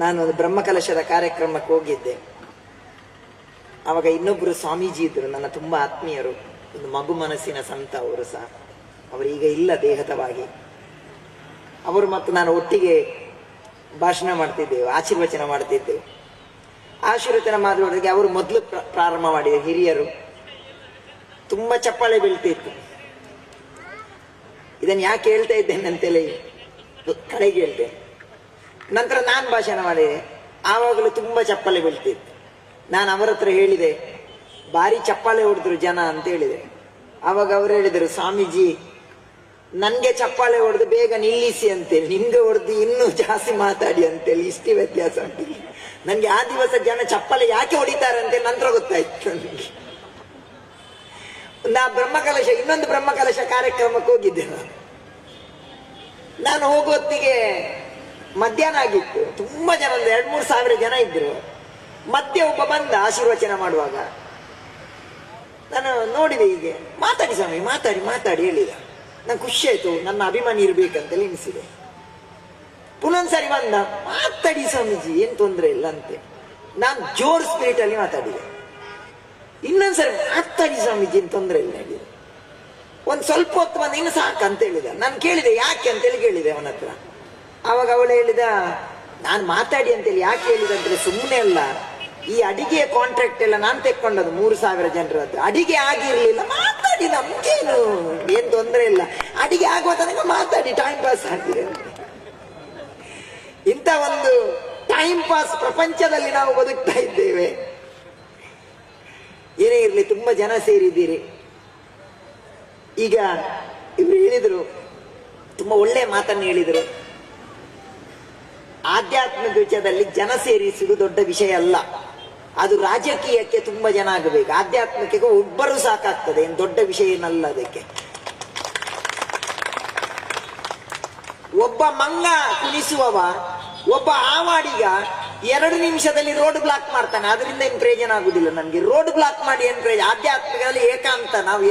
ನಾನು ಒಂದು ಬ್ರಹ್ಮಕಲಶದ ಕಾರ್ಯಕ್ರಮಕ್ಕೆ ಹೋಗಿದ್ದೆ. ಅವಾಗ ಇನ್ನೊಬ್ಬರು ಸ್ವಾಮೀಜಿ ಇದ್ರು, ನನ್ನ ತುಂಬಾ ಆತ್ಮೀಯರು, ಒಂದು ಮಗು ಮನಸ್ಸಿನ ಸಂತ ಅವರು ಸಹ. ಅವರು ಈಗ ಇಲ್ಲ ದೇಹದವಾಗಿ ಅವರು ಮತ್ತು ನಾನು ಒಟ್ಟಿಗೆ ಭಾಷಣ ಮಾಡ್ತಿದ್ದೆವು, ಆಶೀರ್ವಚನ ಮಾಡ್ತಿದ್ದೆವು. ಆಶೀರ್ವಚನ ಮಾಡುವುದಕ್ಕೆ ಅವರು ಮೊದಲು ಪ್ರ- ಪ್ರಾರಂಭ ಮಾಡಿದ ಹಿರಿಯರು. ತುಂಬಾ ಚಪ್ಪಾಳೆ ಬೀಳ್ತಿತ್ತು. ಇದನ್ನು ಯಾಕೆ ಹೇಳ್ತಾ ಇದ್ದೇನೆ ಅಂತೇಳಿ, ಕಡೆಗೆ ಹೇಳ್ತೇನೆ. ನಂತರ ನಾನು ಭಾಷಣ ಮಾಡಿದೆ. ಆವಾಗಲೂ ತುಂಬ ಚಪ್ಪಲೆ ಬೀಳ್ತಿತ್ತು. ನಾನು ಅವರ ಹತ್ರ ಹೇಳಿದೆ, ಭಾರಿ ಚಪ್ಪಾಳೆ ಹೊಡೆದ್ರು ಜನ ಅಂತ ಹೇಳಿದೆ. ಆವಾಗ ಅವರು ಹೇಳಿದರು, ಸ್ವಾಮೀಜಿ, ನನಗೆ ಚಪ್ಪಾಳೆ ಹೊಡೆದು ಬೇಗ ನಿಲ್ಲಿಸಿ ಅಂತೇಳಿ, ನಿಮಗೆ ಹೊಡೆದು ಇನ್ನೂ ಜಾಸ್ತಿ ಮಾತಾಡಿ ಅಂತೇಳಿ, ಇಷ್ಟೇ ವ್ಯತ್ಯಾಸ ಅಂತೇಳಿ ನನಗೆ ಆ ದಿವಸ ಜನ ಚಪ್ಪಾಳೆ ಯಾಕೆ ಹೊಡಿತಾರೆ ಅಂತೇಳಿ ನಂತರ ಗೊತ್ತಾಯ್ತು ನನಗೆ ನಾ ಬ್ರಹ್ಮಕಲಶ, ಇನ್ನೊಂದು ಬ್ರಹ್ಮಕಲಶ ಕಾರ್ಯಕ್ರಮಕ್ಕೆ ಹೋಗಿದ್ದೆ ನಾನು. ನಾನು ಹೋಗುವತ್ತಿಗೆ ಮಧ್ಯಾಹ್ನ ಆಗಿತ್ತು. ತುಂಬಾ ಜನ ಒಂದು ಎರಡು ಮೂರು ಸಾವಿರ ಜನ ಇದ್ರು. ಮತ್ತೆ ಒಬ್ಬ ಬಂದ ಆಶೀರ್ವಚನ ಮಾಡುವಾಗ. ನಾನು ನೋಡಿದೆ ಹೀಗೆ. ಮಾತಾಡಿ ಸ್ವಾಮಿ, ಮಾತಾಡಿ ಮಾತಾಡಿ ಹೇಳಿದ. ನಂಗೆ ಖುಷಿ ಆಯ್ತು, ನನ್ನ ಅಭಿಮಾನಿ ಇರ್ಬೇಕಂತೇಳಿ ಎನಿಸಿದೆ. ಪುನೊಂದ್ಸರಿ ಬಂದ, ಮಾತಾಡಿ ಸ್ವಾಮೀಜಿ, ಏನ್ ತೊಂದರೆ ಇಲ್ಲ ಅಂತೆ. ನಾನು ಜೋರ್ ಸ್ಪಿರಿಟ್ ಅಲ್ಲಿ ಮಾತಾಡಿದೆ. ಇನ್ನೊಂದ್ಸರಿ ಮಾತಾಡಿ ಸ್ವಾಮೀಜಿ, ಏನ್ ತೊಂದರೆ ಇಲ್ಲ ಹೇಳಿದೆ ಒಂದ್ ಸ್ವಲ್ಪ ಹೊತ್ತು ಬಂದ, ಇನ್ನು ಸಾಕಂತ ಹೇಳಿದ. ನಾನು ಕೇಳಿದೆ, ಯಾಕೆ ಅಂತೇಳಿ ಕೇಳಿದೆ ಅವನ ಹತ್ರ. ಅವಾಗ ಅವಳು ಹೇಳಿದ, ನಾನು ಮಾತಾಡಿ ಅಂತೇಳಿ ಯಾಕೆ ಹೇಳಿದ ಅಂತೇಳಿ ಸುಮ್ಮನೆ ಅಲ್ಲ. ಈ ಅಡಿಗೆಯ ಕಾಂಟ್ರಾಕ್ಟ್ ಎಲ್ಲ ನಾನು ತೆಕ್ಕೊಂಡದ್ದು ಮೂರು ಸಾವಿರ ಜನರ ಹತ್ರ. ಅಡಿಗೆ ಆಗಿರ್ಲಿಲ್ಲ, ಮಾತಾಡಿ ನಮ್ಗೇನು? ಏನ್ ತೊಂದರೆ ಇಲ್ಲ. ಅಡಿಗೆ ಆಗುವ ತನಕ ಮಾತಾಡಿ ಟೈಮ್ ಪಾಸ್ ಆಗ್ತಿದೆ ಇಂತ ಒಂದು ಟೈಮ್ ಪಾಸ್ ಪ್ರಪಂಚದಲ್ಲಿ ನಾವು ಬದುಕ್ತಾ ಇದ್ದೇವೆ. ಏನೇ ಇರಲಿ, ತುಂಬಾ ಜನ ಸೇರಿದ್ದೀರಿ. ಈಗ ಇವರು ಹೇಳಿದರು, ತುಂಬಾ ಒಳ್ಳೆ ಮಾತನ್ನು ಹೇಳಿದರು. ಆಧ್ಯಾತ್ಮಿಕ ವಿಷಯದಲ್ಲಿ ಜನ ಸೇರಿಸುವುದು ದೊಡ್ಡ ವಿಷಯ ಅಲ್ಲ. ಅದು ರಾಜಕೀಯಕ್ಕೆ ತುಂಬಾ ಜನ ಆಗಬೇಕು. ಆಧ್ಯಾತ್ಮಿಕಕ್ಕೆ ಒಬ್ಬರು ಸಾಕಾಗ್ತದೆ. ಏನು ದೊಡ್ಡ ವಿಷಯ ಏನಲ್ಲ ಅದಕ್ಕೆ. ಒಬ್ಬ ಮಂಗ ಕುಣಿಸುವವ ಒಬ್ಬ ಆವಾಡಿಗ ಎರಡು ನಿಮಿಷದಲ್ಲಿ ರೋಡ್ ಬ್ಲಾಕ್ ಮಾಡ್ತಾನೆ. ಅದರಿಂದ ಏನು ಪ್ರಯೋಜನ ಆಗುದಿಲ್ಲ ನನ್ಗೆ. ರೋಡ್ ಬ್ಲಾಕ್ ಮಾಡಿ ಏನ್ ಪ್ರಯೋಜನ? ಆಧ್ಯಾತ್ಮಿಕದಲ್ಲಿ ಏಕಾಂತ. ನಾವು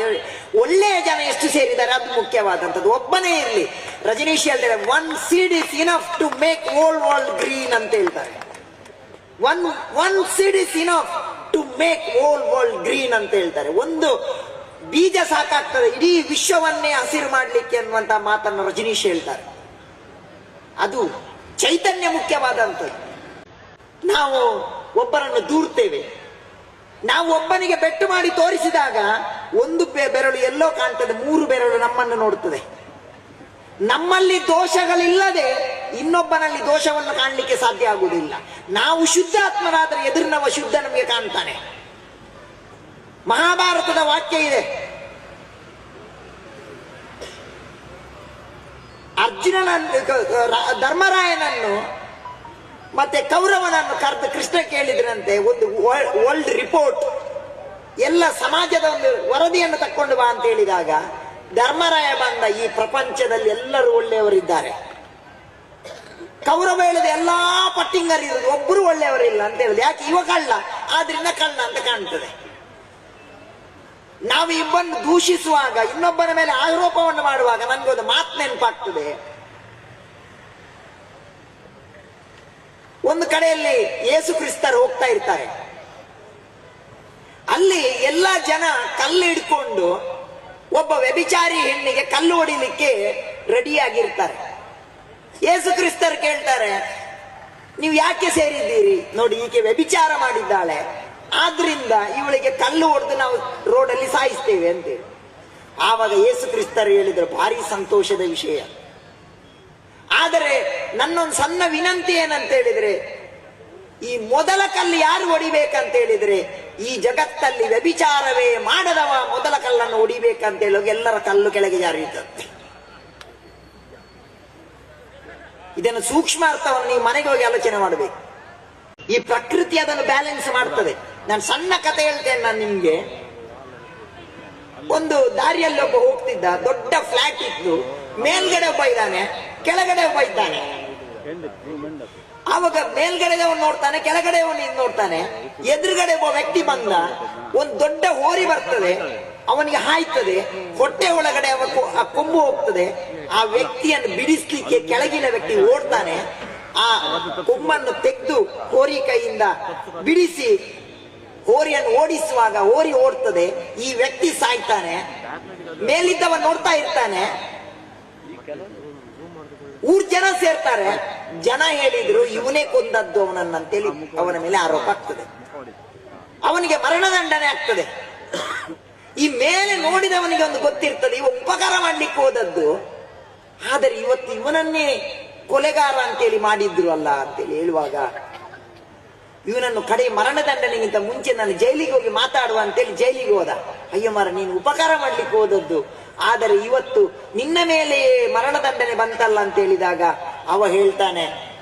ಒಳ್ಳೆಯ ಜನ ಎಷ್ಟು ಸೇರಿದ್ದಾರೆ, ಅದು ಮುಖ್ಯವಾದಂಥದ್ದು. ಒಬ್ಬನೇ ಇರಲಿ. ರಜನೀಶ್ ಹೇಳ್ತಾರೆ one seed is enough to make whole world green ಅಂತ ಹೇಳ್ತಾರೆ. One one seed is enough to make whole world green ಅಂತ ಹೇಳ್ತಾರೆ. ಒಂದು ಬೀಜ ಸಾಕಾಗ್ತದೆ, ಇಡೀ ವಿಶ್ವವನ್ನೇ ಹಸಿರು ಮಾಡಲಿಕ್ಕೆ ಅನ್ನುವಂತ ಮಾತನ್ನು ರಜನೀಶ್ ಹೇಳ್ತಾರೆ. ಅದು ಚೈತನ್ಯ ಮುಖ್ಯವಾದಂಥದ್ದು. ನಾವು ಒಬ್ಬರನ್ನು ದೂರ್ತೇವೆ. ನಾವು ಒಬ್ಬನಿಗೆ ಬೆಟ್ಟು ಮಾಡಿ ತೋರಿಸಿದಾಗ ಒಂದು ಬೆರಳು ಎಲ್ಲೋ ಕಾಣ್ತದೆ, ಮೂರು ಬೆರಳು ನಮ್ಮನ್ನು ನೋಡ್ತದೆ. ನಮ್ಮಲ್ಲಿ ದೋಷಗಳಿಲ್ಲದೆ ಇನ್ನೊಬ್ಬನಲ್ಲಿ ದೋಷವನ್ನು ಕಾಣಲಿಕ್ಕೆ ಸಾಧ್ಯ ಆಗುವುದಿಲ್ಲ. ನಾವು ಶುದ್ಧಾತ್ಮರಾದರೆ ಎದುರಿನವ ಶುದ್ಧ ನಮಗೆ ಕಾಣ್ತಾನೆ. ಮಹಾಭಾರತದ ವಾಕ್ಯ ಇದೆ. ಅರ್ಜುನನನ್ನು ಕ- ಧರ್ಮರಾಯನನ್ನು ಮತ್ತೆ ಕೌರವನನ್ನು ಕರೆದು ಕೃಷ್ಣ ಕೇಳಿದ್ರಂತೆ ಒಂದು ವರ್ಲ್ಡ್ ರಿಪೋರ್ಟ್ ಎಲ್ಲ ಸಮಾಜದ ಒಂದು ವರದಿಯನ್ನು ತಕ್ಕೊಂಡು ಬಾ ಅಂತ ಹೇಳಿದಾಗ ಧರ್ಮರಾಯ ಬಂದ ಈ ಪ್ರಪಂಚದಲ್ಲಿ ಎಲ್ಲರೂ ಒಳ್ಳೆಯವರಿದ್ದಾರೆ. ಕೌರವ ಹೇಳಿದ ಎಲ್ಲಾ ಪಟ್ಟಿಂಗರ್ ಇರೋದು ಒಬ್ಬರು ಒಳ್ಳೆಯವರಿಲ್ಲ ಅಂತ ಹೇಳಿದ ಯಾಕೆ? ಇವ ಕಳ್ಳ, ಆದ್ರಿಂದ ಕಳ್ಳ ಅಂತ ಕಾಣ್ತದೆ. ನಾವು ಇಬ್ಬನ್ನು ದೂಷಿಸುವಾಗ, ಇನ್ನೊಬ್ಬನ ಮೇಲೆ ಆರೋಪವನ್ನು ಮಾಡುವಾಗ ನನಗೆ ಒಂದು ಮಾತು ನೆನಪಾಗ್ತದೆ. ಒಂದು ಕಡೆಯಲ್ಲಿ ಯೇಸು ಕ್ರಿಸ್ತರು ಹೋಗ್ತಾ ಇರ್ತಾರೆ. ಅಲ್ಲಿ ಎಲ್ಲ ಜನ ಕಲ್ಲು ಹಿಡ್ಕೊಂಡು ಒಬ್ಬ ವ್ಯಭಿಚಾರಿ ಹೆಣ್ಣಿಗೆ ಕಲ್ಲು ಹೊಡಿಲಿಕ್ಕೆ ರೆಡಿಯಾಗಿರ್ತಾರೆ. ಯೇಸು ಕ್ರಿಸ್ತರು ಕೇಳ್ತಾರೆ, ನೀವು ಯಾಕೆ ಸೇರಿದ್ದೀರಿ? ನೋಡಿ, ಈಕೆ ವ್ಯಭಿಚಾರ ಮಾಡಿದ್ದಾಳೆ. ಆದ್ರಿಂದ ಇವಳಿಗೆ ಕಲ್ಲು ಹೊಡೆದು ನಾವು ರೋಡಲ್ಲಿ ಸಾಯಿಸ್ತೇವೆ ಅಂತೇಳಿ ಆವಾಗ ಯೇಸು ಕ್ರಿಸ್ತರು ಹೇಳಿದ್ರು, ಭಾರಿ ಸಂತೋಷದ ವಿಷಯ. ಆದರೆ ನನ್ನೊಂದು ಸಣ್ಣ ವಿನಂತಿ ಏನಂತ ಹೇಳಿದ್ರೆ ಈ ಮೊದಲ ಕಲ್ಲು ಯಾರು ಹೊಡಿಬೇಕಂತ ಹೇಳಿದ್ರೆ ಈ ಜಗತ್ತಲ್ಲಿ ವ್ಯಭಿಚಾರವೇ ಮಾಡದವ ಮೊದಲ ಕಲ್ಲನ್ನು ಹೊಡಿಬೇಕಂತ ಹೇಳುವಾಗ ಎಲ್ಲರ ಕಲ್ಲು ಕೆಳಗೆ ಜಾರಿಯುತ್ತದೆ ಇದನ್ನು ಸೂಕ್ಷ್ಮ ಅರ್ಥವನ್ನು ನೀವು ಮನೆಗೆ ಹೋಗಿ ಆಲೋಚನೆ ಮಾಡಬೇಕು. ಈ ಪ್ರಕೃತಿ ಅದನ್ನು ಬ್ಯಾಲೆನ್ಸ್ ಮಾಡ್ತದೆ. ನಾನು ಸಣ್ಣ ಕಥೆ ಹೇಳ್ತೇನೆ ನಾನು ನಿಮ್ಗೆ. ಒಂದು ದಾರಿಯಲ್ಲಿ ಒಬ್ಬ ಹೋಗ್ತಿದ್ದ, ದೊಡ್ಡ ಫ್ಲಾಟ್ ಇತ್ತು. ಮೇಲ್ಗಡೆ ಒಬ್ಬ ಇದ್ದಾನೆ, ಕೆಳಗಡೆ ಒಬ್ಬ ಇದ್ದಾನೆ. ಆವಾಗ ಮೇಲ್ಗಡೆದವನು ನೋಡ್ತಾನೆ, ಕೆಳಗಡೆಯವನು ಇದು ನೋಡ್ತಾನೆ. ಎದುರುಗಡೆ ಒಬ್ಬ ವ್ಯಕ್ತಿ ಬಂದ, ಒಂದು ದೊಡ್ಡ ಹೋರಿ ಬರ್ತದೆ, ಅವನಿಗೆ ಹಾಯ್ತದೆ, ಹೊಟ್ಟೆ ಒಳಗಡೆ ಆ ಕೊಂಬು ಹೋಗ್ತದೆ, ಆ ವ್ಯಕ್ತಿಯನ್ನು ಬಿಡಿಸ್ಲಿಕ್ಕೆ ಕೆಳಗಿನ ವ್ಯಕ್ತಿ ಓಡ್ತಾನೆ, ಆ ಕೊಂಬನ್ನು ತೆಗೆದು ಹೋರಿ ಕೈಯಿಂದ ಬಿಡಿಸಿ ಹೋರಿಯನ್ನು ಓಡಿಸುವಾಗ, ಹೋರಿ ಓಡ್ತದೆ, ಈ ವ್ಯಕ್ತಿ ಸಾಯ್ತಾನೆ. ಮೇಲಿದ್ದವ ನೋಡ್ತಾ ಇರ್ತಾನೆ ಊರ್ ಜನ ಸೇರ್ತಾರೆ. ಜನ ಹೇಳಿದ್ರು, ಇವನೇ ಕೊಂದದ್ದು ಅವನನ್ನಂತೇಳಿ ಅವನ ಮೇಲೆ ಆರೋಪ ಆಗ್ತದೆ. ಅವನಿಗೆ ಮರಣದಂಡನೆ ಆಗ್ತದೆ. ಈ ಮೇಲೆ ನೋಡಿದವನಿಗೆ ಒಂದು ಗೊತ್ತಿರ್ತದೆ, ಇವ ಉಪಕಾರ ಮಾಡ್ಲಿಕ್ಕೆ ಹೋದದ್ದು. ಆದರೆ ಇವತ್ತು ಇವನನ್ನೇ ಕೊಲೆಗಾರ ಅಂತೇಳಿ ಮಾಡಿದ್ರು ಅಲ್ಲ ಅಂತೇಳಿ ಹೇಳುವಾಗ, ಇವನನ್ನು ಕಡೆ ಮರಣದಂಡನೆಗಿಂತ ಮುಂಚೆ ನಾನು ಜೈಲಿಗೆ ಹೋಗಿ ಮಾತಾಡುವ ಅಂತೇಳಿ ಜೈಲಿಗೆ ಹೋದ. ಅಯ್ಯೋ ಮರ ನೀನು ಉಪಕಾರ ಮಾಡ್ಲಿಕ್ಕೆ ಹೋದದ್ದು. ಆದರೆ ಇವತ್ತು ನಿನ್ನ ಮೇಲೆ ಮರಣದಂಡನೆ ಬಂತಲ್ಲ ಅಂತ ಹೇಳಿದಾಗ ಅವ ಹೇಳ್ತಾನೆ,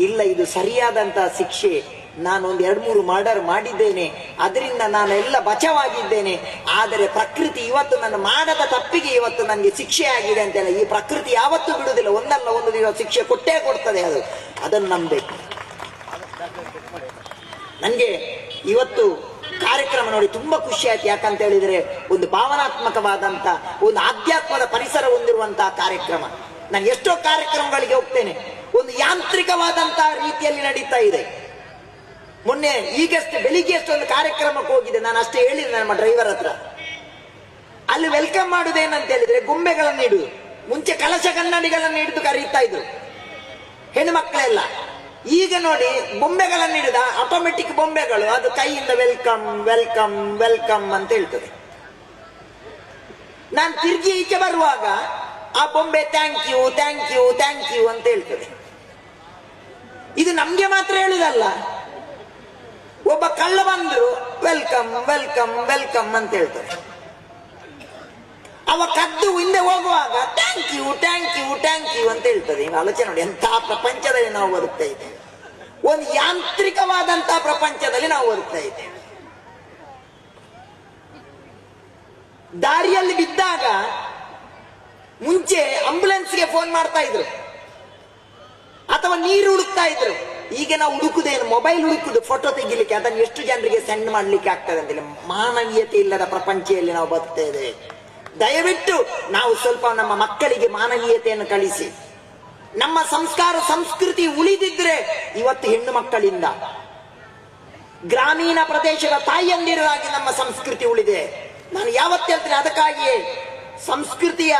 ಇಲ್ಲ, ಇದು ಸರಿಯಾದಂತಹ ಶಿಕ್ಷೆ. ನಾನು ಒಂದು ಎರಡು ಮೂರು ಮರ್ಡರ್ ಮಾಡಿದ್ದೇನೆ. ಅದರಿಂದ ನಾನು ಎಲ್ಲ ಬಚಾವಾಗಿದ್ದೇನೆ. ಆದರೆ ಪ್ರಕೃತಿ ಇವತ್ತು ನನ್ನ ಮಾಡದ ತಪ್ಪಿಗೆ ಇವತ್ತು ನನಗೆ ಶಿಕ್ಷೆ ಆಗಿದೆ ಅಂತೆಲ್ಲ ಈ ಪ್ರಕೃತಿ ಯಾವತ್ತೂ ಬಿಡುವುದಿಲ್ಲ. ಒಂದಲ್ಲ ಒಂದು ದಿನ ಶಿಕ್ಷೆ ಕೊಟ್ಟೇ ಕೊಡ್ತದೆ ಅದು. ಅದನ್ನು ನಂಬಬೇಕು. ನನಗೆ ಇವತ್ತು ಕಾರ್ಯಕ್ರಮ ನೋಡಿ ತುಂಬಾ ಖುಷಿ ಆಯ್ತು. ಯಾಕಂತ ಹೇಳಿದ್ರೆ ಒಂದು ಭಾವನಾತ್ಮಕವಾದಂತ, ಒಂದು ಆಧ್ಯಾತ್ಮದ ಪರಿಸರ ಹೊಂದಿರುವಂತಹ ಕಾರ್ಯಕ್ರಮ. ನಾನು ಎಷ್ಟೋ ಕಾರ್ಯಕ್ರಮಗಳಿಗೆ ಹೋಗ್ತೇನೆ. ಒಂದು ಯಾಂತ್ರಿಕವಾದಂತಹ ರೀತಿಯಲ್ಲಿ ನಡೀತಾ ಇದೆ. ಮೊನ್ನೆ ಈಗಷ್ಟೇ ಬೆಳಿಗ್ಗೆ ಒಂದು ಕಾರ್ಯಕ್ರಮಕ್ಕೆ ಹೋಗಿದೆ ನಾನು ಅಷ್ಟೇ ಹೇಳಿದೆ ನಮ್ಮ ಡ್ರೈವರ್ ಹತ್ರ. ಅಲ್ಲಿ ವೆಲ್ಕಮ್ ಮಾಡುದೇನಂತ ಹೇಳಿದ್ರೆ ಗೊಂಬೆಗಳನ್ನು ಇಡುದು. ಮುಂಚೆ ಕಲಶ ಕನ್ನಡಿಗಳನ್ನು ಹಿಡಿದು ಕರೀತಾ ಇದ್ರು. ಹೆಣ್ಣು ಮಕ್ಕಳೆಲ್ಲ. ಈಗ ನೋಡಿ, ಬೊಂಬೆಗಳನ್ನು ಹಿಡಿದ ಆಟೋಮೆಟಿಕ್ ಬೊಂಬೆಗಳು, ಅದು ಕೈಯಿಂದ ವೆಲ್ಕಮ್ ವೆಲ್ಕಮ್ ವೆಲ್ಕಮ್ ಅಂತ ಹೇಳ್ತದೆ. ನಾನು ತಿರುಗಿ ಈಚೆ ಬರುವಾಗ, ಆ ಬೊಂಬೆ thank you thank you thank you ಅಂತ ಹೇಳ್ತದೆ. ಇದು ನಮ್ಗೆ ಮಾತ್ರ ಹೇಳುದಲ್ಲ. ಒಬ್ಬ ಕಳ್ಳ ಬಂದ್ರು ವೆಲ್ಕಮ್ ವೆಲ್ಕಮ್ ವೆಲ್ಕಮ್ ಅಂತ ಹೇಳ್ತದೆ. ಅವ ಕದ್ದು ಹಿಂದೆ ಹೋಗುವಾಗ thank you thank you thank you ಅಂತ ಹೇಳ್ತದೆ. ಆಲೋಚನೆ ನೋಡಿ, ಎಂಥ ಪ್ರಪಂಚದಲ್ಲಿ ನಾವು ಬರುತ್ತಾ ಇದ್ದೇವೆ. ಒಂದು ಯಾಂತ್ರಿಕವಾದಂತಹ ಪ್ರಪಂಚದಲ್ಲಿ ನಾವು ಬರುತ್ತಾ ಇದ್ದೇವೆ. ದಾರಿಯಲ್ಲಿ ಬಿದ್ದಾಗ ಮುಂಚೆ ಆಂಬುಲೆನ್ಸ್ಗೆ ಫೋನ್ ಮಾಡ್ತಾ ಇದ್ರು. ಅಥವಾ ನೀರು ಹುಡುಕ್ತಾ ಇದ್ರು. ಈಗ ನಾವು ಹುಡುಕುದೇನು? ಮೊಬೈಲ್ ಹುಡುಕುದು, ಫೋಟೋ ತೆಗಿಲಿಕ್ಕೆ, ಅದನ್ನು ಎಷ್ಟು ಜನರಿಗೆ ಸೆಂಡ್ ಮಾಡ್ಲಿಕ್ಕೆ ಆಗ್ತದೆ ಅಂತೇಳಿ ಮಾನವೀಯತೆ ಇಲ್ಲದ ಪ್ರಪಂಚದಲ್ಲಿ ನಾವು ಇದ್ದೇವೆ. ದಯವಿಟ್ಟು ನಾವು ಸ್ವಲ್ಪ ನಮ್ಮ ಮಕ್ಕಳಿಗೆ ಮಾನವೀಯತೆಯನ್ನು ಕಲಿಸಿ. ನಮ್ಮ ಸಂಸ್ಕಾರ ಸಂಸ್ಕೃತಿ ಉಳಿದಿದ್ರೆ ಇವತ್ತು ಹೆಣ್ಣು ಮಕ್ಕಳಿಂದ. ಗ್ರಾಮೀಣ ಪ್ರದೇಶದ ತಾಯಿಯಂದಿರಾಗಿ ನಮ್ಮ ಸಂಸ್ಕೃತಿ ಉಳಿದೆ. ನಾನು ಯಾವತ್ತು ಹೇಳ್ತೇನೆ ಅದಕ್ಕಾಗಿಯೇ ಸಂಸ್ಕೃತಿಯ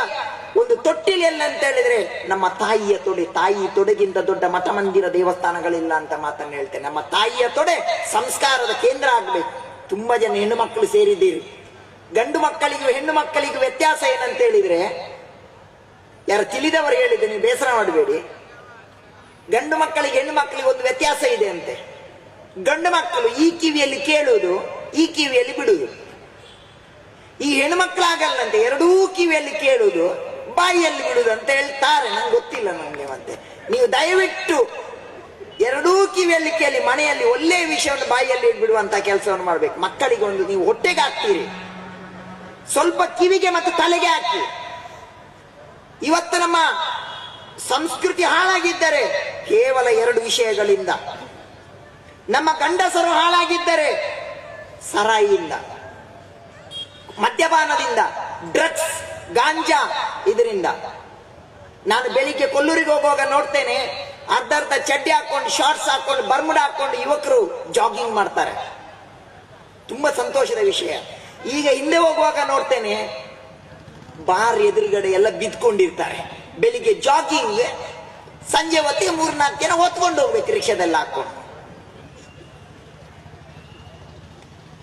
ಒಂದು ತೊಟ್ಟಿಲೆಲ್ಲ ಅಂತ ಹೇಳಿದ್ರೆ ನಮ್ಮ ತಾಯಿಯ ತೊಡೆ, ತಾಯಿ ತೊಡೆಗಿಂತ ದೊಡ್ಡ ಮಠ ಮಂದಿರ ದೇವಸ್ಥಾನಗಳಿಲ್ಲ ಅಂತ ಮಾತನ್ನು ಹೇಳ್ತೇನೆ. ನಮ್ಮ ತಾಯಿಯ ತೊಡೆ ಸಂಸ್ಕಾರದ ಕೇಂದ್ರ ಆಗ್ಬೇಕು. ತುಂಬಾ ಜನ ಹೆಣ್ಣು ಮಕ್ಕಳು ಸೇರಿದ್ದೀರಿ. ಗಂಡು ಮಕ್ಕಳಿಗೂ ಹೆಣ್ಣು ಮಕ್ಕಳಿಗೂ ವ್ಯತ್ಯಾಸ ಏನಂತ ಹೇಳಿದ್ರೆ, ಯಾರು ತಿಳಿದವರು ಹೇಳಿದ್ರೆ ನೀವು ಬೇಸರ ಮಾಡಬೇಡಿ. ಗಂಡು ಮಕ್ಕಳಿಗೆ ಹೆಣ್ಣು ಮಕ್ಕಳಿಗೆ ಒಂದು ವ್ಯತ್ಯಾಸ ಇದೆ ಅಂತೆ. ಗಂಡು ಮಕ್ಕಳು ಈ ಕಿವಿಯಲ್ಲಿ ಕೇಳುವುದು, ಈ ಕಿವಿಯಲ್ಲಿ ಬಿಡುವುದು. ಈ ಹೆಣ್ಣು ಮಕ್ಕಳಾಗಲ್ಲಂತೆ ಎರಡೂ ಕಿವಿಯಲ್ಲಿ ಕೇಳುವುದು, ಬಾಯಿಯಲ್ಲಿ ಬಿಡುವುದು ಅಂತ ಹೇಳ್ತಾರೆ. ನಂಗೆ ಗೊತ್ತಿಲ್ಲ ನನಗೆ ಮತ್ತೆ. ನೀವು ದಯವಿಟ್ಟು ಎರಡೂ ಕಿವಿಯಲ್ಲಿ ಕೇಳಿ ಮನೆಯಲ್ಲಿ ಒಳ್ಳೆಯ ವಿಷಯವನ್ನು ಬಾಯಿಯಲ್ಲಿ ಬಿಡುವಂತ ಕೆಲಸವನ್ನು ಮಾಡ್ಬೇಕು. ಮಕ್ಕಳಿಗೆ ಒಂದು ನೀವು ಹೊಟ್ಟೆಗೆ ಹಾಕ್ತೀರಿ ಸ್ವಲ್ಪ ಕಿವಿಗೆ ಮತ್ತು ತಲೆಗೆ ಹಾಕಿ. ಇವತ್ತು ನಮ್ಮ ಸಂಸ್ಕೃತಿ ಹಾಳಾಗಿದ್ದರೆ ಕೇವಲ ಎರಡು ವಿಷಯಗಳಿಂದ. ನಮ್ಮ ಗಂಡಸರು ಹಾಳಾಗಿದ್ದರೆ ಸರಾಯಿಯಿಂದ ಮದ್ಯಪಾನದಿಂದ ಡ್ರಗ್ಸ್ ಗಾಂಜಾ ಇದರಿಂದ. ನಾನು ಬೆಳಿಗ್ಗೆ ಕೊಲ್ಲೂರಿಗೆ ಹೋಗುವಾಗ ನೋಡ್ತೇನೆ ಅರ್ಧ ಅರ್ಧ ಚಡ್ಡಿ ಹಾಕೊಂಡು ಶಾರ್ಟ್ಸ್ ಹಾಕೊಂಡು ಬರ್ಮುಡ ಹಾಕೊಂಡು ಯುವಕರು ಜಾಗಿಂಗ್ ಮಾಡ್ತಾರೆ. ತುಂಬಾ ಸಂತೋಷದ ವಿಷಯ. ಈಗ ಹಿಂದೆ ಹೋಗುವಾಗ ನೋಡ್ತೇನೆ, ಬಾರ್ ಎದುರುಗಡೆ ಎಲ್ಲ ಬಿದ್ಕೊಂಡಿರ್ತಾರೆ. ಬೆಳಿಗ್ಗೆ ಜಾಗಿಂಗ್ ಸಂಜೆ ಹೊತ್ತಿಗೆ ಮೂರ್ನಾಲ್ಕು ಜನ ಹೊತ್ಕೊಂಡು ಹೋಗ್ಬೇಕು, ರಿಕ್ಷಾದಲ್ಲಿ ಹಾಕೊಂಡು.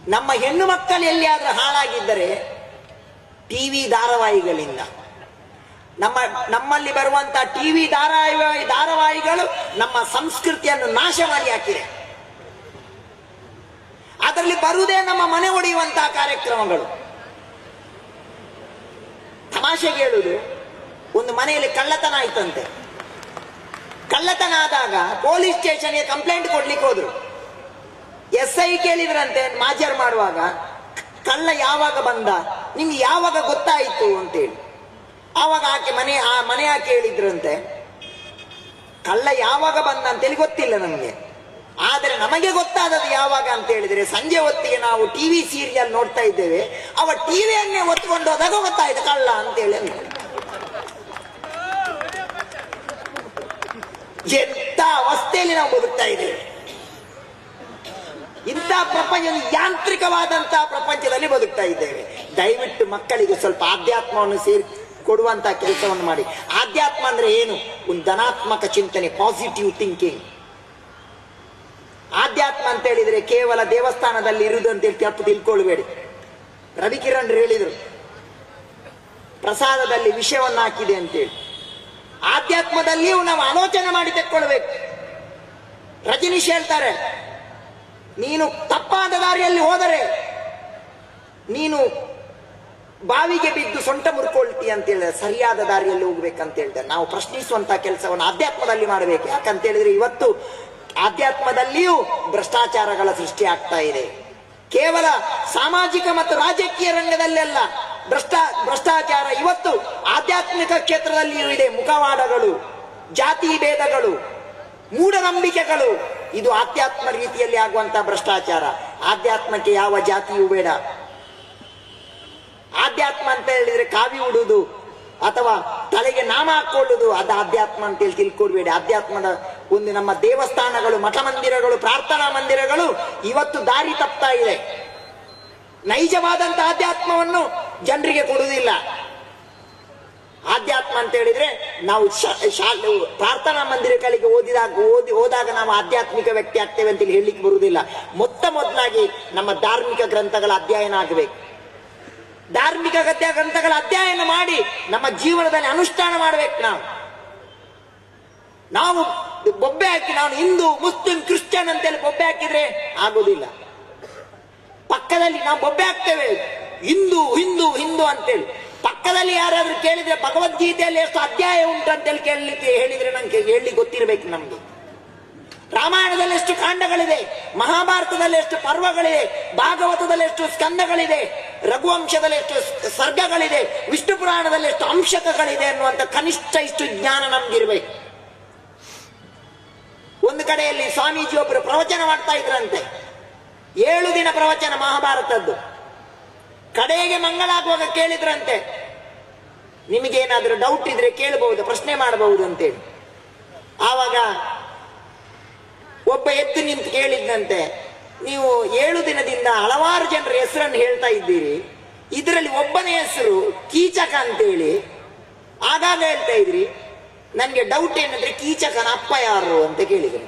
ನಮ್ಮ ಹೆಣ್ಣು ಮಕ್ಕಳು ಎಲ್ಲಿಯಾದ್ರೂ ಹಾಳಾಗಿದ್ದರೆ ಟಿವಿ ಧಾರಾವಾಹಿಗಳಿಂದ. ನಮ್ಮ, ನಮ್ಮಲ್ಲಿ ಬರುವಂತ ಟಿವಿ ಧಾರಾವಾಹಿ, ಧಾರಾವಾಹಿಗಳು ನಮ್ಮ ಸಂಸ್ಕೃತಿಯನ್ನು ನಾಶ ಮಾಡಿ ಹಾಕಿದೆ ಅದರಲ್ಲಿ ಬರುವುದೇ ನಮ್ಮ ಮನೆ ಒಡೆಯುವಂತಹ ಕಾರ್ಯಕ್ರಮಗಳು. ತಮಾಷೆಗೆ ಹೇಳುದು ಒಂದು ಮನೆಯಲ್ಲಿ ಕಳ್ಳತನ ಆಯ್ತಂತೆ. ಕಳ್ಳತನ ಆದಾಗ ಪೊಲೀಸ್ ಸ್ಟೇಷನ್ಗೆ ಕಂಪ್ಲೇಂಟ್ ಕೊಡ್ಲಿಕ್ಕೆ ಹೋದ್ರು. ಎಸ್ ಐ ಕೇಳಿದ್ರಂತೆ ಮಾಜರ್ ಮಾಡುವಾಗ, ಕಳ್ಳ ಯಾವಾಗ ಬಂದ, ನಿಮ್ಗೆ ಯಾವಾಗ ಗೊತ್ತಾಯಿತು ಅಂತೇಳಿ. ಆವಾಗ ಆಕೆ ಮನೆ, ಆ ಮನೆ ಆಕೆ ಹೇಳಿದ್ರಂತೆ ಕಳ್ಳ ಯಾವಾಗ ಬಂದ ಅಂತೇಳಿ ಗೊತ್ತಿಲ್ಲ ನಮಗೆ ಆದರೆ ನಮಗೆ ಗೊತ್ತಾದದ್ದು ಯಾವಾಗ ಅಂತ ಹೇಳಿದ್ರೆ ಸಂಜೆ ಹೊತ್ತಿಗೆ ನಾವು ಟಿವಿ ಸೀರಿಯಲ್ ನೋಡ್ತಾ ಇದ್ದೇವೆ. ಅವ ಟಿವಿಯನ್ನೇ ಒತ್ಕೊಂಡು ಹೋದಾಗ ಗೊತ್ತಾಯ್ತು, ಕಳ್ಳ ಅಂತೇಳಿ. ಎಂತ ಅವಸ್ಥೆಯಲ್ಲಿ ನಾವು ಬದುಕ್ತಾ ಇದ್ದೇವೆ. ಇಂಥ ಪ್ರಪಂಚ ಯಾಂತ್ರಿಕವಾದಂತಹ ಪ್ರಪಂಚದಲ್ಲಿ ಬದುಕ್ತಾ ಇದ್ದೇವೆ. ದಯವಿಟ್ಟು ಮಕ್ಕಳಿಗೆ ಸ್ವಲ್ಪ ಆಧ್ಯಾತ್ಮವನ್ನು ಸೇರಿ ಕೊಡುವಂತ ಕೆಲಸವನ್ನು ಮಾಡಿ. ಆಧ್ಯಾತ್ಮ ಅಂದ್ರೆ ಏನು? ಒಂದು ಧನಾತ್ಮಕ ಚಿಂತನೆ ಪಾಸಿಟಿವ್ ಥಿಂಕಿಂಗ್ ಆಧ್ಯಾತ್ಮ ಅಂತ ಹೇಳಿದ್ರೆ ಕೇವಲ ದೇವಸ್ಥಾನದಲ್ಲಿ ಇರುವುದು ಅಂತ ಹೇಳಿ ತಪ್ಪು ತಿಳ್ಕೊಳ್ಬೇಡಿ. ರವಿಕಿರಣ್ ಹೇಳಿದರು, ಪ್ರಸಾದದಲ್ಲಿ ವಿಷಯವನ್ನು ಹಾಕಿದೆ ಅಂತೇಳಿ ಆಧ್ಯಾತ್ಮದಲ್ಲಿಯೂ ನಾವು ಆಲೋಚನೆ ಮಾಡಿ ತೆಕ್ಕೊಳ್ಬೇಕು. ರಜನೀಶ್ ಹೇಳ್ತಾರೆ, ನೀನು ತಪ್ಪಾದ ದಾರಿಯಲ್ಲಿ ಹೋದರೆ ನೀನು ಬಾವಿಗೆ ಬಿದ್ದು ಸೊಂಟ ಮುರ್ಕೊಳ್ತಿ ಅಂತ ಹೇಳಿದ್ರೆ ಸರಿಯಾದ ದಾರಿಯಲ್ಲಿ ಹೋಗ್ಬೇಕಂತ ಹೇಳ್ತಾರೆ. ನಾವು ಪ್ರಶ್ನಿಸುವಂತ ಕೆಲಸವನ್ನು ಆಧ್ಯಾತ್ಮದಲ್ಲಿ ಮಾಡಬೇಕು. ಯಾಕಂತ ಹೇಳಿದ್ರೆ ಇವತ್ತು ಆಧ್ಯಾತ್ಮದಲ್ಲಿಯೂ ಭ್ರಷ್ಟಾಚಾರಗಳ ಸೃಷ್ಟಿ ಆಗ್ತಾ ಇದೆ. ಕೇವಲ ಸಾಮಾಜಿಕ ಮತ್ತು ರಾಜಕೀಯ ರಂಗದಲ್ಲೆಲ್ಲ ಭ್ರಷ್ಟ, ಭ್ರಷ್ಟಾಚಾರ ಇವತ್ತು ಆಧ್ಯಾತ್ಮಿಕ ಕ್ಷೇತ್ರದಲ್ಲಿಯೂ ಇದೆ. ಮುಖವಾಡಗಳು, ಜಾತಿ ಭೇದಗಳು, ಮೂಢನಂಬಿಕೆಗಳು, ಇದು ಆಧ್ಯಾತ್ಮ ರೀತಿಯಲ್ಲಿ ಆಗುವಂತಹ ಭ್ರಷ್ಟಾಚಾರ. ಆಧ್ಯಾತ್ಮಕ್ಕೆ ಯಾವ ಜಾತಿಯೂ ಬೇಡ. ಆಧ್ಯಾತ್ಮ ಅಂತ ಹೇಳಿದ್ರೆ ಕಾವಿ ಉಡುವುದು ಅಥವಾ ತಲೆಗೆ ನಾಮ ಹಾಕೊಳ್ಳುದು ಅದು ಅಧ್ಯಾತ್ಮ ಅಂತ ಹೇಳಿ ತಿಳ್ಕೊಡ್ಬೇಡಿ ಆಧ್ಯಾತ್ಮದ ಒಂದು ನಮ್ಮ ದೇವಸ್ಥಾನಗಳು, ಮಠ ಮಂದಿರಗಳು, ಪ್ರಾರ್ಥನಾ ಮಂದಿರಗಳು ಇವತ್ತು ದಾರಿ ತಪ್ತಾ ಇದೆ. ನೈಜವಾದಂತ ಆಧ್ಯಾತ್ಮವನ್ನು ಜನರಿಗೆ ಕೊಡುವುದಿಲ್ಲ. ಆಧ್ಯಾತ್ಮ ಅಂತ ಹೇಳಿದ್ರೆ ನಾವು ಪ್ರಾರ್ಥನಾ ಮಂದಿರಗಳಿಗೆ ಓದಿದಾಗ, ಓದಿ, ಹೋದಾಗ ನಾವು ಆಧ್ಯಾತ್ಮಿಕ ವ್ಯಕ್ತಿ ಆಗ್ತೇವೆ ಅಂತ ಹೇಳಲಿಕ್ಕೆ ಬರುವುದಿಲ್ಲ. ಮೊತ್ತ ಮೊದಲಾಗಿ ನಮ್ಮ ಧಾರ್ಮಿಕ ಗ್ರಂಥಗಳ ಅಧ್ಯಯನ ಆಗಬೇಕು. ಧಾರ್ಮಿಕ ಕಥೆಯ ಗ್ರಂಥಗಳ ಅಧ್ಯಯನ ಮಾಡಿ ನಮ್ಮ ಜೀವನದಲ್ಲಿ ಅನುಷ್ಠಾನ ಮಾಡಬೇಕು ನಾವು. ನಾವು ಬೊಬ್ಬೆ ಹಾಕಿ, ನಾನು ಹಿಂದೂ, ಮುಸ್ಲಿಂ, ಕ್ರಿಶ್ಚಿಯನ್ ಅಂತೇಳಿ ಬೊಬ್ಬೆ ಹಾಕಿದ್ರೆ ಆಗುದಿಲ್ಲ. ಪಕ್ಕದಲ್ಲಿ ನಾವು ಬೊಬ್ಬೆ ಹಾಕ್ತೇವೆ. ಹಿಂದೂ ಹಿಂದೂ ಹಿಂದೂ ಅಂತೇಳಿ. ಪಕ್ಕದಲ್ಲಿ ಯಾರಾದ್ರೂ ಕೇಳಿದ್ರೆ ಭಗವದ್ಗೀತೆಯಲ್ಲಿ ಎಷ್ಟು ಅಧ್ಯಾಯ ಉಂಟು ಅಂತೇಳಿ ಕೇಳಲಿಕ್ಕೆ ಹೇಳಿದ್ರೆ ನಂಗೆ ಹೇಳಿ ಗೊತ್ತಿರಬೇಕು ನಮ್ಗೆ. ರಾಮಾಯಣದಲ್ಲಿ ಎಷ್ಟು ಕಾಂಡಗಳಿದೆ, ಮಹಾಭಾರತದಲ್ಲಿ ಎಷ್ಟು ಪರ್ವಗಳಿದೆ, ಭಾಗವತದಲ್ಲಿ ಎಷ್ಟು ಸ್ಕಂದಗಳಿದೆ, ರಘುವಂಶದಲ್ಲಿ ಎಷ್ಟು ಸರ್ಗಗಳಿದೆ, ವಿಷ್ಣು ಪುರಾಣದಲ್ಲಿ ಎಷ್ಟು ಅಂಶಕಗಳಿದೆ ಅನ್ನುವಂಥ ಕನಿಷ್ಠ ಇಷ್ಟು ಜ್ಞಾನ ನಮ್ಗಿರ್ಬೇಕು. ಒಂದು ಕಡೆಯಲ್ಲಿ ಸ್ವಾಮೀಜಿ ಒಬ್ಬರು ಪ್ರವಚನ ಮಾಡ್ತಾ ಇದ್ರಂತೆ. ಏಳು ದಿನ ಪ್ರವಚನ ಮಹಾಭಾರತದ್ದು. ಕಡೆಗೆ ಮಂಗಳಾಗುವಾಗ ಕೇಳಿದ್ರಂತೆ. ನಿಮಗೇನಾದ್ರೂ ಡೌಟ್ ಇದ್ರೆ ಕೇಳಬಹುದು, ಪ್ರಶ್ನೆ ಮಾಡಬಹುದು ಅಂತೇಳಿ. ಆವಾಗ ಒಬ್ಬ ಎದ್ದು ನಿಂತು ಕೇಳಿದ್ದಂತೆ ನೀವು ಏಳು ದಿನದಿಂದ ಹಲವಾರು ಜನರ ಹೆಸರನ್ನು ಹೇಳ್ತಾ ಇದ್ದೀರಿ. ಇದರಲ್ಲಿ ಒಬ್ಬನೇ ಹೆಸರು ಕೀಚಕ ಅಂತೇಳಿ. ಆಗಾಗ ಹೇಳ್ತಾ ಇದ್ರಿ, ನನಗೆ ಡೌಟ್ ಏನಂದ್ರೆ ಕೀಚಕನ ಅಪ್ಪ ಯಾರು ಅಂತ ಕೇಳಿದ್ರು.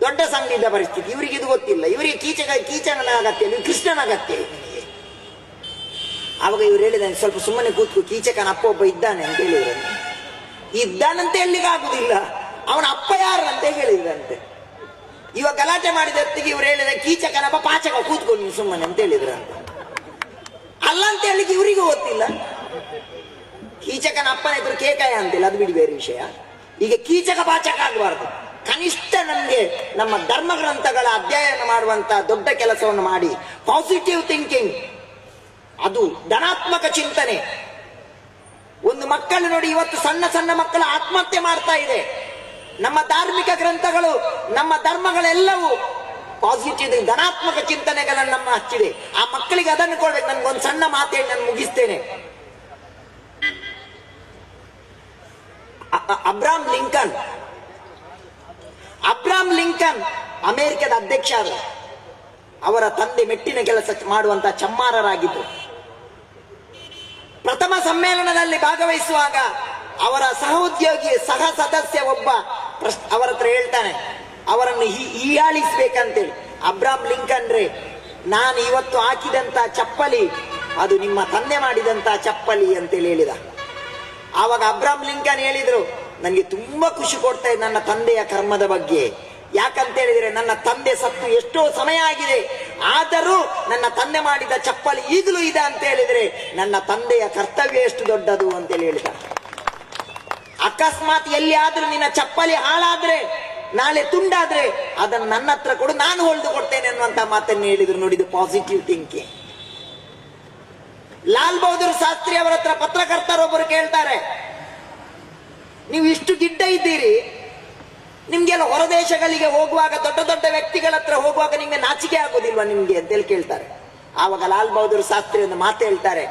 ದೊಡ್ಡ ಸಂಗೀತ ಪರಿಸ್ಥಿತಿ, ಇವರಿಗೆ ಇದು ಗೊತ್ತಿಲ್ಲ. ಇವರಿಗೆ ಕೀಚಕ ಕೀಚನ ಅಗತ್ಯ, ನೀವು ಕೃಷ್ಣನ ಅಗತ್ಯ. ಆವಾಗ ಇವ್ರು ಹೇಳಿದ ಸ್ವಲ್ಪ ಸುಮ್ಮನೆ ಕೂತ್ಕೊ, ಕೀಚಕನ ಅಪ್ಪ ಒಬ್ಬ ಇದ್ದಾನೆ ಅಂತ ಹೇಳಿದ್ರು. ಇದ್ದಾನಂತೆ ಎಲ್ಲಿಗೆ ಆಗುದಿಲ್ಲ ಅವನ ಅಪ್ಪ ಯಾರು ಅಂತ ಹೇಳಿದ್ರಂತೆ. ಇವಾಗ ಗಲಾಟೆ ಮಾಡಿದ ಹೊತ್ತಿಗೆ ಇವ್ರು ಹೇಳಿದ ಕೀಚಕನಪ್ಪ ಪಾಚಕ ಕೂತ್ಕೊಂಡು ಸುಮ್ಮನೆ ಅಂತ ಹೇಳಿದ್ರಂತೆ ಅಲ್ಲ ಅಂತ ಹೇಳಿಕ್ಕೆ ಇವರಿಗೂ ಗೊತ್ತಿಲ್ಲ. ಕೀಚಕನ ಅಪ್ಪನ ಹೆಸರು ಕೇಕಾಯ ಅಂತಿಲ್ಲ, ಅದು ಬಿಡಿ ಬೇರೆ ವಿಷಯ. ಈಗ ಕೀಚಕ ಪಾಚಕ ಆಗಬಾರ್ದು. ಕನಿಷ್ಠ ನಮ್ಗೆ ನಮ್ಮ ಧರ್ಮ ಗ್ರಂಥಗಳ ಅಧ್ಯಯನ ಮಾಡುವಂತ ದೊಡ್ಡ ಕೆಲಸವನ್ನು ಮಾಡಿ ಪಾಸಿಟಿವ್ ಥಿಂಕಿಂಗ್ ಅದು ಧನಾತ್ಮಕ ಚಿಂತನೆ. ಒಂದು ಮಕ್ಕಳು ನೋಡಿ ಇವತ್ತು ಸಣ್ಣ ಸಣ್ಣ ಮಕ್ಕಳು ಆತ್ಮಹತ್ಯೆ ಮಾಡ್ತಾ ಇದೆ. ನಮ್ಮ ಧಾರ್ಮಿಕ ಗ್ರಂಥಗಳು, ನಮ್ಮ ಧರ್ಮಗಳೆಲ್ಲವೂ ಪಾಸಿಟಿವ್ ಧನಾತ್ಮಕ ಚಿಂತನೆಗಳನ್ನು ನಮ್ಮ ಹಚ್ಚಿದೆ. ಆ ಮಕ್ಕಳಿಗೆ ಅದನ್ನು ಕೊಡ್ಬೇಕು. ನನ್ಗೊಂದು ಸಣ್ಣ ಮಾತೇ ನಾನು ಮುಗಿಸ್ತೇನೆ. ಅಬ್ರಾಮ್ ಲಿಂಕನ್. ಅಬ್ರಾಮ್ ಲಿಂಕನ್ ಅಮೆರಿಕದ ಅಧ್ಯಕ್ಷ ಅವರ ತಂದೆ ಮೆಟ್ಟಿನ ಕೆಲಸ ಮಾಡುವಂತ ಚಮ್ಮಾರರಾಗಿದ್ದರು. ಪ್ರಥಮ ಸಮ್ಮೇಳನದಲ್ಲಿ ಭಾಗವಹಿಸುವಾಗ ಅವರ ಸಹೋದ್ಯೋಗಿ, ಸಹ ಸದಸ್ಯ ಒಬ್ಬ ಪ್ರಶ್- ಅವರ ಹತ್ರ ಹೇಳ್ತಾನೆ, ಅವರನ್ನು ಹೀಯಾಳಿಸ್ಬೇಕಂತೇಳಿ. ಅಬ್ರಾಮ್ ಲಿಂಕನ್ ರೇ ನಾನು ಇವತ್ತು ಹಾಕಿದಂತ ಚಪ್ಪಲಿ, ಅದು ನಿಮ್ಮ ತಂದೆ ಮಾಡಿದಂತ ಚಪ್ಪಲಿ ಅಂತೇಳಿ ಹೇಳಿದ. ಆವಾಗ ಅಬ್ರಾಮ್ ಲಿಂಕನ್ ಹೇಳಿದ್ರು ನನಗೆ ತುಂಬಾ ಖುಷಿ ಕೊಡ್ತಾ ಇದೆ ನನ್ನ ತಂದೆಯ ಕರ್ಮದ ಬಗ್ಗೆ. ಯಾಕಂತ ಹೇಳಿದ್ರೆ ನನ್ನ ತಂದೆ ಸತ್ತು ಎಷ್ಟೋ ಸಮಯ ಆಗಿದೆ. ಆದರೂ ನನ್ನ ತಂದೆ ಮಾಡಿದ ಚಪ್ಪಲಿ ಈಗಲೂ ಇದೆ ಅಂತ ಹೇಳಿದ್ರೆ ನನ್ನ ತಂದೆಯ ಕರ್ತವ್ಯ ಎಷ್ಟು ದೊಡ್ಡದು ಅಂತೇಳಿ ಹೇಳಿದ. ಅಕಸ್ಮಾತ್ ಎಲ್ಲಿಯಾದ್ರೂ ನಿನ್ನ ಚಪ್ಪಲಿ ಹಾಳಾದ್ರೆ, ನಾಳೆ ತುಂಡಾದ್ರೆ, ಅದನ್ನ ನನ್ನ ಹತ್ರ ಕೊಡು, ನಾನು ಹೊಳ್ದು ಕೊಡ್ತೇನೆ ಅನ್ನುವಂತ ಮಾತನ್ನು ಹೇಳಿದ್ರು ನೋಡಿದ್ದು ಪಾಸಿಟಿವ್ ಥಿಂಕಿಂಗ್ ಲಾಲ್ ಬಹದ್ದೂರ್ ಶಾಸ್ತ್ರಿ ಅವರ ಹತ್ರ ಪತ್ರಕರ್ತರೊಬ್ಬರು ಕೇಳ್ತಾರೆ, ನೀವು ಇಷ್ಟು ಗಿಡ್ಡ ಇದ್ದೀರಿ, ನಿಮ್ಗೆಲ್ಲ ಹೊರದೇಶಗಳಿಗೆ ಹೋಗುವಾಗ, ದೊಡ್ಡ ದೊಡ್ಡ ವ್ಯಕ್ತಿಗಳ ಹತ್ರ ಹೋಗುವಾಗ ನಿಮ್ಗೆ ನಾಚಿಕೆ ಆಗೋದಿಲ್ವಾ ನಿಮ್ಗೆ? ಅಂತೇಳಿ ಕೇಳ್ತಾರೆ. ಆವಾಗ ಲಾಲ್ ಬಹದ್ದೂರ್ ಶಾಸ್ತ್ರಿ ಒಂದು ಮಾತು ಹೇಳ್ತಾರೆ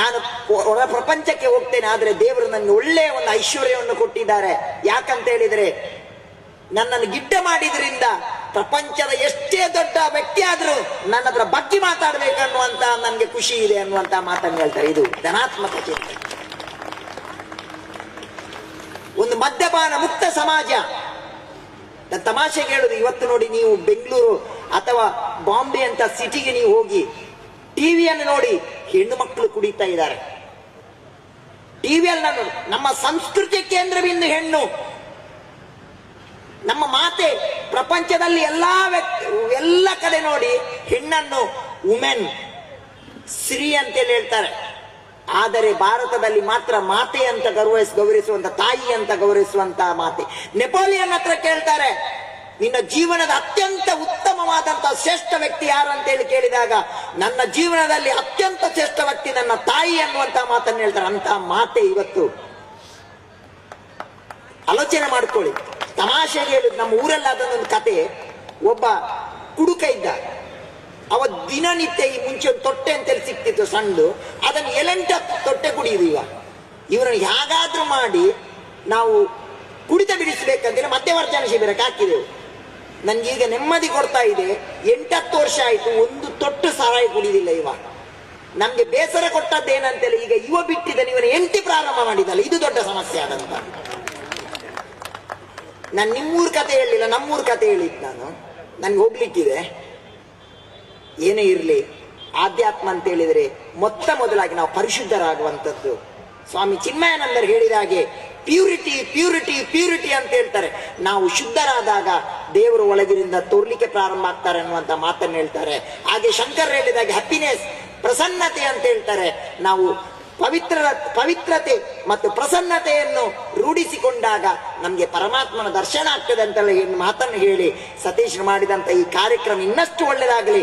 ನಾನು ಒಳ ಪ್ರಪಂಚಕ್ಕೆ ಹೋಗ್ತೇನೆ, ಆದರೆ ದೇವರು ನನಗೆ ಒಳ್ಳೆಯ ಒಂದು ಐಶ್ವರ್ಯವನ್ನು ಕೊಟ್ಟಿದ್ದಾರೆ. ಯಾಕಂತ ಹೇಳಿದರೆ, ನನ್ನನ್ನು ಗಿಡ್ಡ ಮಾಡಿದ್ರಿಂದ ಪ್ರಪಂಚದ ಎಷ್ಟೇ ದೊಡ್ಡ ವ್ಯಕ್ತಿ ಆದರೂ ನನ್ನ ಹತ್ರ ಬಗ್ಗೆ ಮಾತಾಡ್ಬೇಕನ್ನುವಂತ ನನಗೆ ಖುಷಿ ಇದೆ ಅನ್ನುವಂತ ಮಾತನ್ನು ಹೇಳ್ತಾರೆ. ಇದು ಧನಾತ್ಮಕ ಚಿಂತನೆ ಒಂದು ಮದ್ಯಪಾನ ಮುಕ್ತ ಸಮಾಜ. ತಮಾಷೆ ಕೇಳುದು, ಇವತ್ತು ನೋಡಿ ನೀವು ಬೆಂಗಳೂರು ಅಥವಾ ಬಾಂಬೆ ಅಂತ ಸಿಟಿಗೆ ನೀವು ಹೋಗಿ ಟಿವಿಯನ್ನು ನೋಡಿ ಹೆಣ್ಣು ಮಕ್ಕಳು ಕುಡಿತಾ ಇದ್ದಾರೆ. ಟಿವಿಯಲ್ಲಿ ನಾನು. ನಮ್ಮ ಸಂಸ್ಕೃತಿ ಕೇಂದ್ರವಿಂದು ಹೆಣ್ಣು. ನಮ್ಮ ಮಾತೆ ಪ್ರಪಂಚದಲ್ಲಿ ಎಲ್ಲಾ ವ್ಯಕ್ತಿ, ಎಲ್ಲ ಕಡೆ ನೋಡಿ ಹೆಣ್ಣನ್ನು ವುಮೆನ್ ಸ್ತ್ರೀ ಅಂತೇಳಿ ಹೇಳ್ತಾರೆ. ಆದರೆ ಭಾರತದಲ್ಲಿ ಮಾತ್ರ ಮಾತೆ ಅಂತ ಗೌರವಿಸ್, ಗೌರವಿಸುವಂತ, ತಾಯಿ ಅಂತ ಗೌರವಿಸುವಂತ ಮಾತೆ. ನೆಪೋಲಿಯನ್ ಹತ್ರ ಕೇಳ್ತಾರೆ ನಿನ್ನ ಜೀವನದ ಅತ್ಯಂತ ಉತ್ತಮವಾದಂತಹ ಶ್ರೇಷ್ಠ ವ್ಯಕ್ತಿ ಯಾರು ಅಂತೇಳಿ ಕೇಳಿದಾಗ, ನನ್ನ ಜೀವನದಲ್ಲಿ ಅತ್ಯಂತ ಶ್ರೇಷ್ಠ ವ್ಯಕ್ತಿ ನನ್ನ ತಾಯಿ ಅನ್ನುವಂತಹ ಮಾತನ್ನು ಹೇಳ್ತಾರೆ. ಅಂತ ಮಾತೆ ಇವತ್ತು. ಆಲೋಚನೆ ಮಾಡ್ಕೊಳ್ಳಿ. ತಮಾಷೆಗೆ ಹೇಳಿದ್, ನಮ್ಮ ಊರಲ್ಲಿ ಒಂದು ಕತೆ. ಒಬ್ಬ ಕುಡುಕ ಇದ್ದ. ಅವ ದಿನನಿತ್ಯ ಈ ಮುಂಚೆ ಒಂದು ತೊಟ್ಟೆ ಅಂತೇಳಿ ಸಿಕ್ತಿತ್ತು ಸಣ್ಣದು ಅದನ್ನು ಎಲೆಂಟ ತೊಟ್ಟೆ ಕುಡಿಯುದು ಇವ. ಇವರನ್ನು ಹೇಗಾದ್ರೂ ಮಾಡಿ ನಾವು ಕುಡಿತ ಬಿಡಿಸಬೇಕಂತೇಳಿ ಮಧ್ಯವರ್ಜನ ಶಿಬಿರಕ್ಕೆ ಹಾಕಿದೆವು. ನನ್ಗೀಗ ನೆಮ್ಮದಿ ಕೊಡ್ತಾ ಇದೆ. ಎಂಟತ್ತು ವರ್ಷ ಆಯಿತು, ಒಂದು ತೊಟ್ಟು ಸಹಾಯ ಕುಡಿದಿಲ್ಲ ಇವ. ನಮಗೆ ಬೇಸರ ಕೊಟ್ಟದ್ದೇನಂತೇಳಿ ಈಗ ಇವ ಬಿಟ್ಟಿದ್ದಾನೆ, ಇವನ ಎಂಟಿ ಪ್ರಾರಂಭ ಮಾಡಿದಲ್ಲ ಇದು ದೊಡ್ಡ ಸಮಸ್ಯೆ ಆದಂತ. ನಾನು ನಿಮ್ಮೂರ್ ಕತೆ ಹೇಳಲಿಲ್ಲ ನಮ್ಮೂರ್ ಕತೆ ಹೇಳಿದ್ದು ನಾನು. ನನಗೆ ಹೋಗ್ಲಿಕ್ಕಿದೆ. ಏನೇ ಇರಲಿ, ಆಧ್ಯಾತ್ಮ ಅಂತ ಹೇಳಿದರೆ ಮೊತ್ತ ಮೊದಲಾಗಿ ನಾವು ಪರಿಶುದ್ಧರಾಗುವಂಥದ್ದು. ಸ್ವಾಮಿ ಚಿನ್ಮಯಾನಂದರು ಹೇಳಿದ ಹಾಗೆ ಪ್ಯೂರಿಟಿ ಪ್ಯೂರಿಟಿ ಪ್ಯೂರಿಟಿ ಅಂತ ಹೇಳ್ತಾರೆ. ನಾವು ಶುದ್ಧರಾದಾಗ ದೇವರು ಒಳಗಿನಿಂದ ತೋರ್ಲಿಕ್ಕೆ ಪ್ರಾರಂಭ ಆಗ್ತಾರೆ ಅನ್ನುವಂತ ಮಾತನ್ನು ಹೇಳ್ತಾರೆ. ಹಾಗೆ ಶಂಕರ್ ಹೇಳಿದಾಗ ಹ್ಯಾಪಿನೆಸ್ ಪ್ರಸನ್ನತೆ ಅಂತ ಹೇಳ್ತಾರೆ. ನಾವು ಪವಿತ್ರ, ಪವಿತ್ರತೆ ಮತ್ತು ಪ್ರಸನ್ನತೆಯನ್ನು ರೂಢಿಸಿಕೊಂಡಾಗ ನಮಗೆ ಪರಮಾತ್ಮನ ದರ್ಶನ ಆಗ್ತದೆ ಅಂತ ಮಾತನ್ನು ಹೇಳಿ ಸತೀಶ್ ಮಾಡಿದಂಥ ಈ ಕಾರ್ಯಕ್ರಮ ಇನ್ನಷ್ಟು ಒಳ್ಳೆಯದಾಗಲಿ